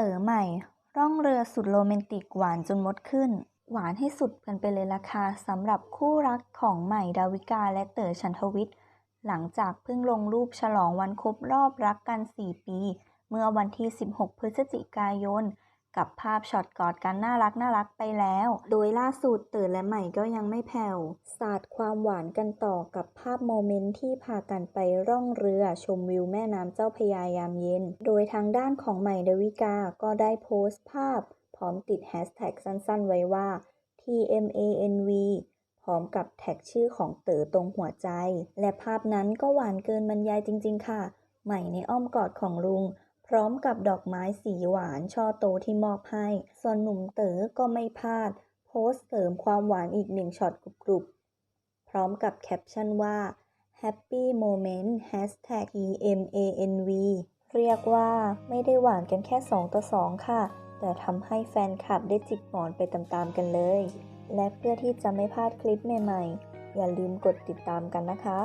เต๋อใหม่ ร่องเรือสุดโรแมนติกหวานจนมดขึ้น หวานให้สุดกันไปเลยราคาสำหรับคู่รักของใหม่ดาวิกาและเต๋อชันทวิทย์ หลังจากเพิ่งลงรูปฉลองวันครบรอบรักกัน 4 ปี เมื่อวันที่ 16 พฤศจิกายน กับภาพช็อตกอดกันน่ารักน่ารักไปแล้ว โดยล่าสุดเต๋อและใหม่ก็ยังไม่แผ่วสาดความหวานกันต่อกับภาพโมเมนต์ที่พากันไปร่องเรือชมวิวแม่น้ำเจ้าพยายามเย็น โดยทางด้านของใหม่ดวิกาก็ได้โพสต์ภาพ พร้อมติดแฮชแท็กสั้น ๆ ไว้ว่า TMANV พร้อมกับแท็กชื่อของเต๋อตรงหัวใจ และภาพนั้นก็หวานเกินบรรยายจริง ๆ ค่ะ ใหม่ในอ้อมกอดของลุง พร้อมกับดอกไม้สีหวานช่อโตที่มอบให้ ส่วนหนุ่มเต๋อก็ไม่พลาด โพสต์เสริมความหวานอีกหนึ่งช็อตกรุบๆ พร้อมกับแคปชั่นว่า Happy Moment Hashtag EMANV เรียกว่าไม่ได้หวานกันแค่ 2 ต่อ 2 ค่ะ แต่ทำให้แฟนคลับได้จิกหมอนไปตามๆกันเลย และเพื่อที่จะไม่พลาดคลิปใหม่ๆ อย่าลืมกดติดตามกันนะคะ